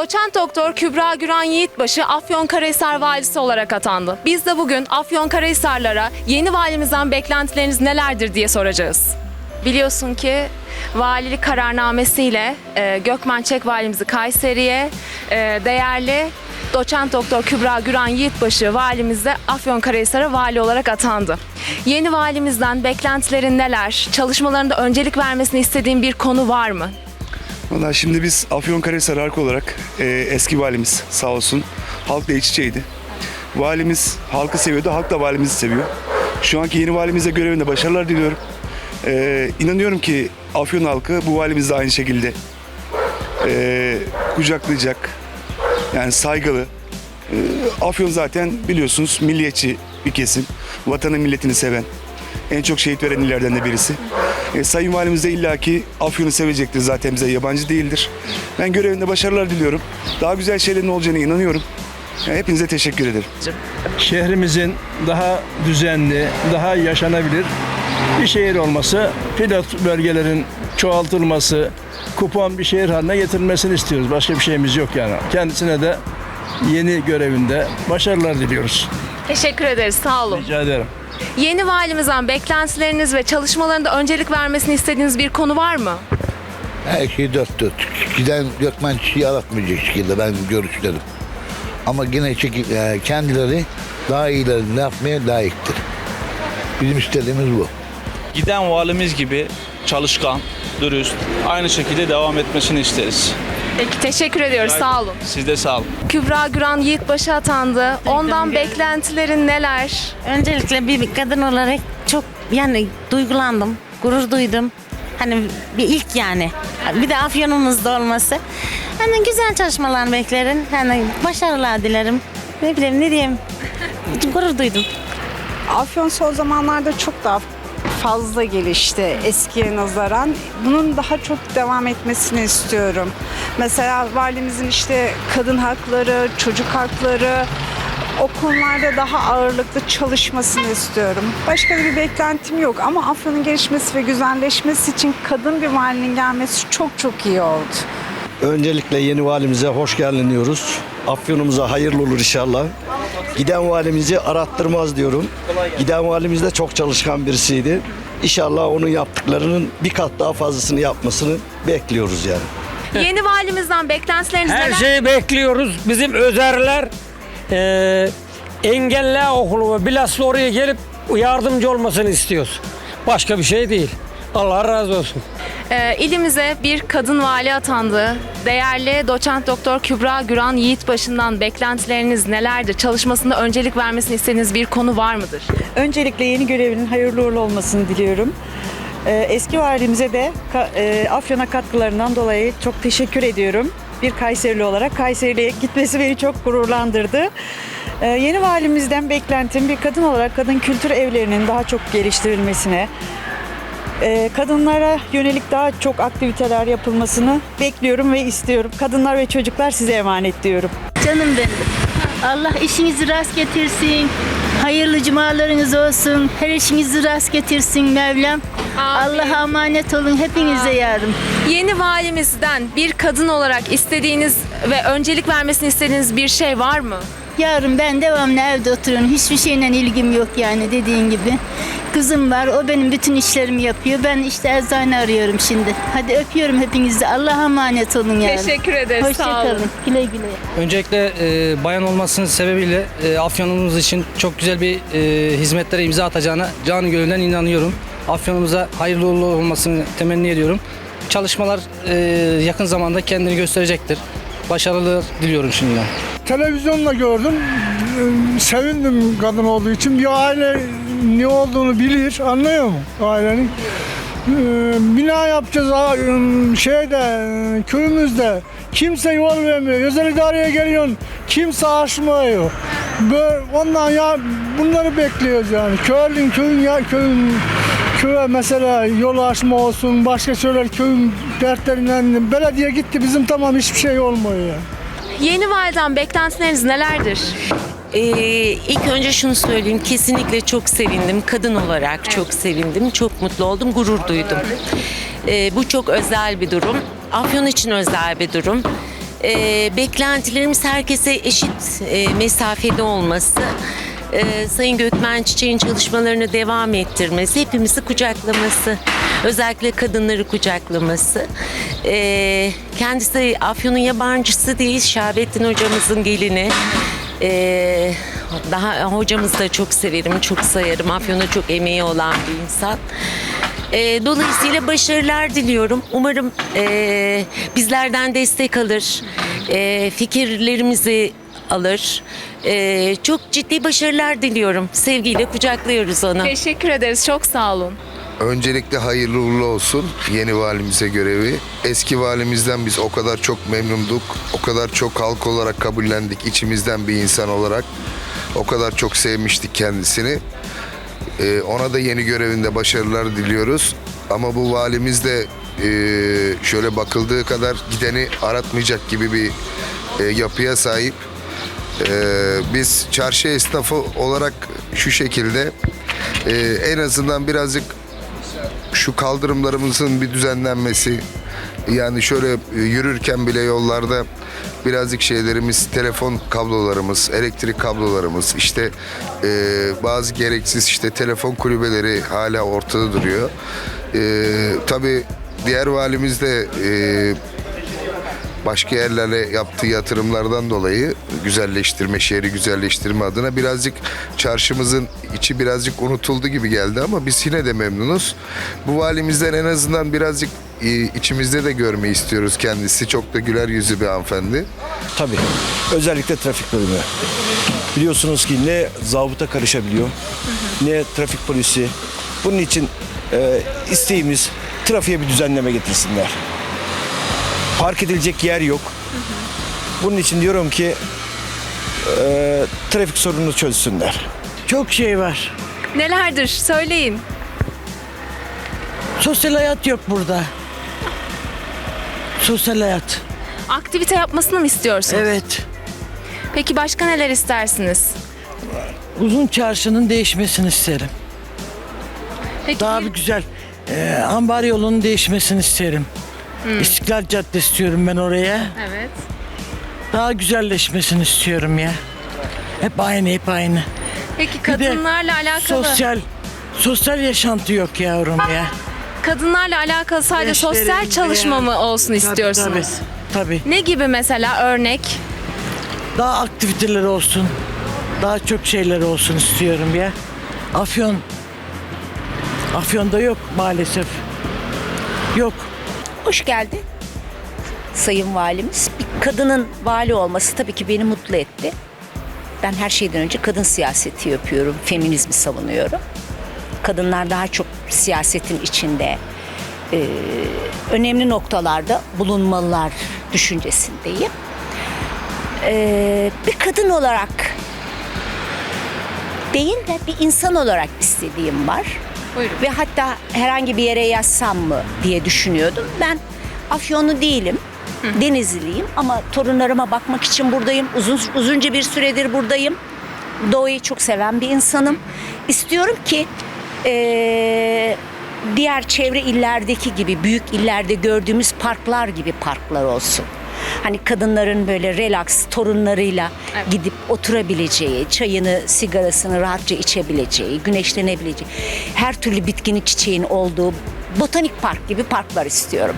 Doçent Doktor Kübra Güran Yiğitbaşı Afyonkarahisar Valisi olarak atandı. Biz de bugün Afyonkarahisarlara yeni valimizden beklentileriniz nelerdir diye soracağız. Biliyorsun ki valilik kararnamesiyle e, Gökmen Çek valimizi Kayseri'ye, e, değerli Doçent Doktor Kübra Güran Yiğitbaşı valimiz de Afyonkarahisar'a vali olarak atandı. Yeni valimizden beklentilerin neler? Çalışmalarında öncelik vermesini istediğin bir konu var mı? Valla şimdi biz Afyonkarahisar halkı olarak e, eski valimiz sağ olsun halkla iç içeydi. Valimiz halkı seviyordu, halk da valimizi seviyor. Şu anki yeni valimize görevinde başarılar diliyorum. E, inanıyorum ki Afyon halkı bu valimizi de aynı şekilde e, kucaklayacak. Yani saygılı. E, Afyon zaten biliyorsunuz milliyetçi bir kesim. Vatanı milletini seven. En çok şehit veren illerden de birisi. E, Sayın Valimiz de illaki Afyon'u sevecektir zaten bize yabancı değildir. Ben görevinde başarılar diliyorum. Daha güzel şeylerin olacağına inanıyorum. Yani hepinize teşekkür ederim. şehrimizin daha düzenli, daha yaşanabilir bir şehir olması, pilot bölgelerin çoğaltılması, kupon bir şehir haline getirilmesini istiyoruz. Başka bir şeyimiz yok yani. Kendisine de yeni görevinde başarılar diliyoruz. Teşekkür ederiz, sağ olun. Rica ederim. Yeni valimizden beklentileriniz ve çalışmalarında öncelik vermesini istediğiniz bir konu var mı? Her şey dört dört. Giden Gökmen çiğ yaratmayacak şekilde ben görüşlerim. Ama yine çekip e, kendileri daha iyilerini yapmaya layıktır. Bizim istediğimiz bu. Giden valimiz gibi çalışkan, dürüst, aynı şekilde devam etmesini isteriz. Peki teşekkür ediyoruz, sağ olun. Siz de sağ olun. Kübra Güran Yiğitbaşı atandı. Ondan beklentilerin neler? Öncelikle bir kadın olarak çok yani duygulandım, gurur duydum. Hani bir ilk yani. Bir de Afyon'umuzda olması. Hani güzel çalışmalar beklerim. Hani başarılar dilerim. Ne bileyim ne diyeyim. gurur duydum. Afyon son zamanlarda çok daha fazla gelişti eskiye nazaran. Bunun daha çok devam etmesini istiyorum. Mesela valimizin işte kadın hakları, çocuk hakları o konularda daha ağırlıklı çalışmasını istiyorum. Başka bir beklentim yok ama Afyon'un gelişmesi ve güzelleşmesi için kadın bir valinin gelmesi çok çok iyi oldu. Öncelikle yeni valimize hoş geldin diyoruz. Afyonumuza hayırlı olur inşallah. Giden valimizi arattırmaz diyorum. Giden valimiz de çok çalışkan birisiydi. İnşallah onun yaptıklarının bir kat daha fazlasını yapmasını bekliyoruz yani. Yeni valimizden beklentileriniz Her neler? şeyi bekliyoruz. Bizim özerler eee engelli okulu ve bilhassa oraya gelip yardımcı olmasını istiyoruz. Başka bir şey değil. Allah razı olsun. Ee, ilimize bir kadın vali atandı. Değerli doçent doktor Kübra Güran Yiğitbaşı'ndan beklentileriniz nelerdir? Çalışmasında öncelik vermesini istediğiniz bir konu var mıdır? Öncelikle yeni görevinin hayırlı uğurlu olmasını diliyorum. Ee, Eski valimize de e, Afyon'a katkılarından dolayı çok teşekkür ediyorum. Bir Kayserili olarak Kayseri'ye gitmesi beni çok gururlandırdı. Ee, Yeni valimizden beklentim bir kadın olarak kadın kültür evlerinin daha çok geliştirilmesine, e, kadınlara yönelik daha çok aktiviteler yapılmasını bekliyorum ve istiyorum. Kadınlar ve çocuklar size emanet diyorum. Canım benim. Allah işinizi rast getirsin. Hayırlı cumalarınız olsun. Her işinizi rast getirsin Mevlam. Allah'a emanet olun. Hepinize yardım. Yeni valimizden bir kadın olarak istediğiniz ve öncelik vermesini istediğiniz bir şey var mı? Yarın ben devamlı evde oturuyorum. Hiçbir şeyle ilgim yok yani dediğin gibi. Kızım var. O benim bütün işlerimi yapıyor. Ben işte eczane arıyorum şimdi. Hadi öpüyorum hepinizi. Allah'a emanet olun yarın. Teşekkür ederiz. Sağ olun. Hoşçakalın. Güle güle. Öncelikle e, bayan olmasının sebebiyle e, Afyonumuz için çok güzel bir e, hizmetlere imza atacağına canı gönülden inanıyorum. Afyonumuza hayırlı uğurlu olmasını temenni ediyorum. Çalışmalar e, yakın zamanda kendini gösterecektir. Başarılar diliyorum şimdiden. Televizyonla gördüm. Ee, Sevindim kadın olduğu için. Bir aile ne olduğunu bilir. Anlıyor mu ailenin? Ee, Bina yapacağız şeyde e, köyümüzde. Kimse yol vermiyor. Özel idareye geliyorsun. Kimse aşmıyor. Böyle, ondan ya bunları bekliyoruz yani. Köyün köyün ya köyün köye mesela yol açma olsun, başka şeyler köyün dertlerinden belediye gitti bizim tamam hiçbir şey olmuyor yani. Yeni validen beklentileriniz nelerdir? Ee, ilk önce şunu söyleyeyim. Kesinlikle çok sevindim. Kadın olarak çok sevindim. Çok mutlu oldum. Gurur duydum. Ee, bu çok özel bir durum. Afyon için özel bir durum. e, beklentilerimiz herkese eşit e, mesafede olması, e, Sayın Gökmen Çiçek'in çalışmalarını devam ettirmesi, hepimizi kucaklaması, özellikle kadınları kucaklaması. E, kendisi Afyon'un yabancısı değil, Şahabettin hocamızın gelini. E, daha hocamızı da çok severim, çok sayarım. Afyon'a çok emeği olan bir insan. E, dolayısıyla başarılar diliyorum. Umarım e, bizlerden destek alır, e, fikirlerimizi alır. E, çok ciddi başarılar diliyorum. Sevgiyle kucaklıyoruz onu. Teşekkür ederiz. Çok sağ olun. Öncelikle hayırlı uğurlu olsun yeni valimize görevi. Eski valimizden biz o kadar çok memnunduk. O kadar çok halk olarak kabullendik içimizden bir insan olarak. O kadar çok sevmiştik kendisini. Ee, ona da yeni görevinde başarılar diliyoruz. Ama bu valimiz de e, şöyle bakıldığı kadar gideni aratmayacak gibi bir e, yapıya sahip. Ee, biz çarşı esnafı olarak şu şekilde e, en azından birazcık şu kaldırımlarımızın bir düzenlenmesi yani şöyle e, yürürken bile yollarda birazcık şeylerimiz telefon kablolarımız elektrik kablolarımız işte e, bazı gereksiz işte telefon kulübeleri hala ortada duruyor. E, tabi diğer valimiz de e, başka yerlere yaptığı yatırımlardan dolayı güzelleştirme, şehri güzelleştirme adına birazcık çarşımızın içi birazcık unutuldu gibi geldi ama biz yine de memnunuz. Bu valimizden en azından birazcık e, içimizde de görmeyi istiyoruz kendisi. Çok da güler yüzü bir hanımefendi. Tabii. Özellikle trafik bölümü. Biliyorsunuz ki ne zabıta karışabiliyor, ne trafik polisi. Bunun için e, isteğimiz trafiğe bir düzenleme getirsinler. Park edilecek yer yok. Bunun için diyorum ki e, trafik sorununu çözsünler. Çok şey var. Nelerdir? Söyleyin. Sosyal hayat yok burada. Sosyal hayat. Aktivite yapmasını mı istiyorsunuz? Evet. Peki başka neler istersiniz? Uzun çarşının değişmesini isterim. Peki Daha bir güzel. E, ambar yolunun değişmesini isterim. İstiklal Caddesi istiyorum ben oraya. Evet. Daha güzelleşmesini istiyorum ya. Hep aynı, hep aynı. Peki Bir de kadınlarla alakalı Sosyal, sosyal yaşantı yok yavrum ya. kadınlarla alakalı sadece sosyal çalışma mı olsun istiyorsunuz? Tabii, tabii. Ne gibi mesela örnek? Daha aktiviteler olsun. Daha çok şeyler olsun istiyorum ya. Afyon. Afyon'da yok maalesef. Yok. Hoş geldi Sayın Valimiz. Bir kadının vali olması tabii ki beni mutlu etti. Ben her şeyden önce kadın siyaseti yapıyorum, feminizmi savunuyorum. Kadınlar daha çok siyasetin içinde, e, önemli noktalarda bulunmalılar düşüncesindeyim. E, bir kadın olarak değil de bir insan olarak istediğim var. Buyurun. Ve hatta herhangi bir yere yazsam mı diye düşünüyordum. Ben Afyonlu değilim. Denizliliyim ama torunlarıma bakmak için buradayım. Uzun uzunca bir süredir buradayım. Doğayı çok seven bir insanım. İstiyorum ki eee, diğer çevre illerdeki gibi büyük illerde gördüğümüz parklar gibi parklar olsun. Hani kadınların böyle relax torunlarıyla gidip oturabileceği, çayını, sigarasını rahatça içebileceği, güneşlenebileceği, her türlü bitkinin çiçeğin olduğu botanik park gibi parklar istiyorum.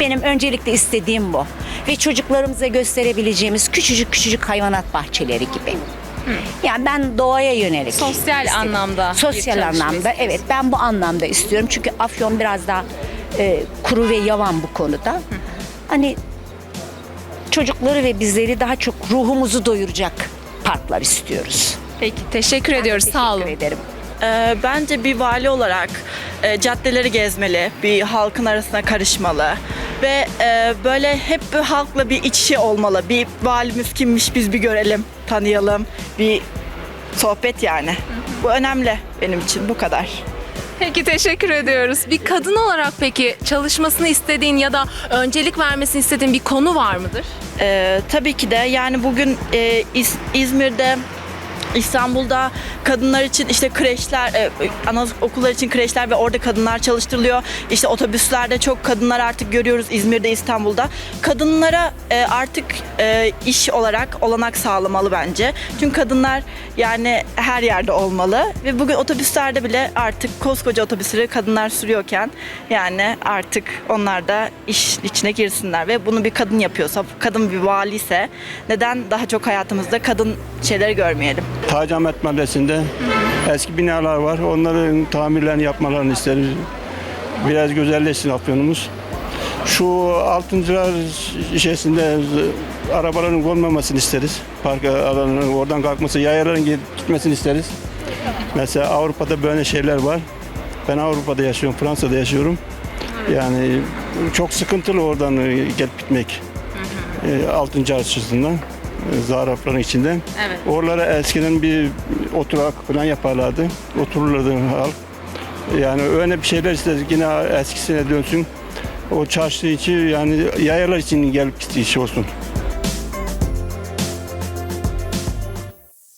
Benim öncelikle istediğim bu. Ve çocuklarımıza gösterebileceğimiz küçücük küçücük hayvanat bahçeleri gibi. Yani ben doğaya yönelik. Sosyal istedim. anlamda Sosyal anlamda evet ben bu anlamda istiyorum. Çünkü Afyon biraz daha e, kuru ve yavan bu konuda. Hani çocukları ve bizleri daha çok ruhumuzu doyuracak parklar istiyoruz. Peki teşekkür ediyoruz. Sağ olun. Teşekkür ederim. Ee, bence bir vali olarak e, caddeleri gezmeli, bir halkın arasına karışmalı ve e, böyle hep bir halkla bir iç içe olmalı. Bir valimiz kimmiş biz bir görelim, tanıyalım, bir sohbet yani. Bu önemli benim için bu kadar. Peki teşekkür ediyoruz. Bir kadın olarak peki çalışmasını istediğin ya da öncelik vermesini istediğin bir konu var mıdır? Ee, tabii ki de yani bugün e, İz- İzmir'de İstanbul'da kadınlar için işte kreşler, e, anaokullar için kreşler ve orada kadınlar çalıştırılıyor. İşte otobüslerde çok kadınlar artık görüyoruz İzmir'de, İstanbul'da. Kadınlara e, artık e, iş olarak olanak sağlamalı bence. Çünkü kadınlar yani her yerde olmalı ve bugün otobüslerde bile artık koskoca otobüsleri kadınlar sürüyorken yani artık onlar da iş içine girsinler ve bunu bir kadın yapıyorsa, kadın bir valiyse neden daha çok hayatımızda kadın şeyleri görmeyelim? Taci Ahmet Mahallesi'nde eski binalar var. Onların tamirlerini yapmalarını isteriz. Biraz güzelleşsin Afyonumuz. Şu altıncılar şeysinde arabaların olmamasını isteriz. Park alanının oradan kalkması, yayaların gitmesini isteriz. Mesela Avrupa'da böyle şeyler var. Ben Avrupa'da yaşıyorum, Fransa'da yaşıyorum. Yani çok sıkıntılı oradan gelip gitmek. E, Altıncı açısından. Zarafların içinde. Evet. Oralara eskiden bir oturak falan yaparlardı. Otururlardı halk. Yani öyle bir şeyler istedik yine eskisine dönsün. O çarşı içi yani yayalar için gelip gittiği iş olsun.